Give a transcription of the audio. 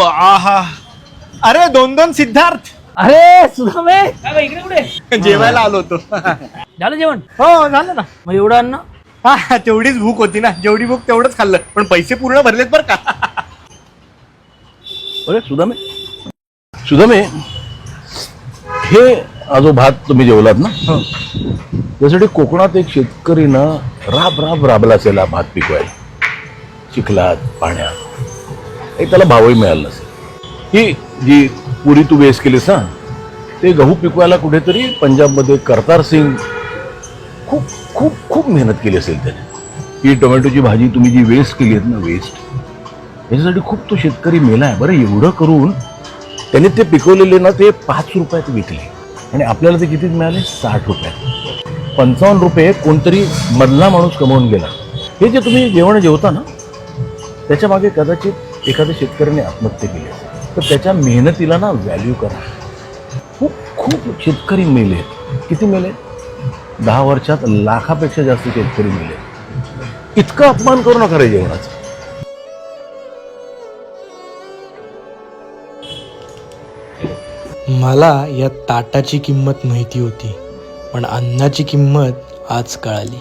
आहा. अरे दोन दोन सिद्धार्थ. अरे सुधामे काय इकडे कुठे? जेवायला आलो होतो. झालं जेवण? हो झालं ना. मग एवढं अन्न? हा तेवढीच भूक होती ना. जेवढी भूक तेवढंच खाल्लं. पण पैसे पूर्ण भरलेत बरं का. अरे सुदामे. सुदामे हे हा जो भात तुम्ही जेवलात ना? त्यासाठी कोकणात एक शेतकरी ना राब राब राबला असेल हा भात पिकवायला. चिखलात पाण्यात. एक त्याला भावही मिळाला नसेल. ही जी पुरी तू वेस्ट केलीस ना ते गहू पिकवायला कुठेतरी पंजाबमध्ये करतार सिंग खूप खूप खूप मेहनत केली असेल त्याने. ही टोमॅटोची भाजी तुम्ही जी वेस्ट केली आहेत ना वेस्ट याच्यासाठी खूप तो शेतकरी मेला आहे. बरं एवढं करून त्याने ते पिकवलेले ना ते पाच रुपयात विकले. आणि आपल्याला ते कितीत मिळाले? साठ रुपयात. पंचावन्न रुपये कोणतरी मधला माणूस कमवून गेला. हे जे तुम्ही जेवण जेवता ना त्याच्यामागे कदाचित एखाद्या शेतकऱ्याने आत्महत्या केली असेल तर त्याच्या मेहनतीला ना व्हॅल्यू करा. खूप खूप शेतकरी मेले किती मेले? दहा वर्षात लाखापेक्षा जास्त शेतकरी मेले इतका अपमान करू नका रे जेवणाचा. मला या ताटाची किंमत माहिती होती पण अन्नाची किंमत आज कळाली.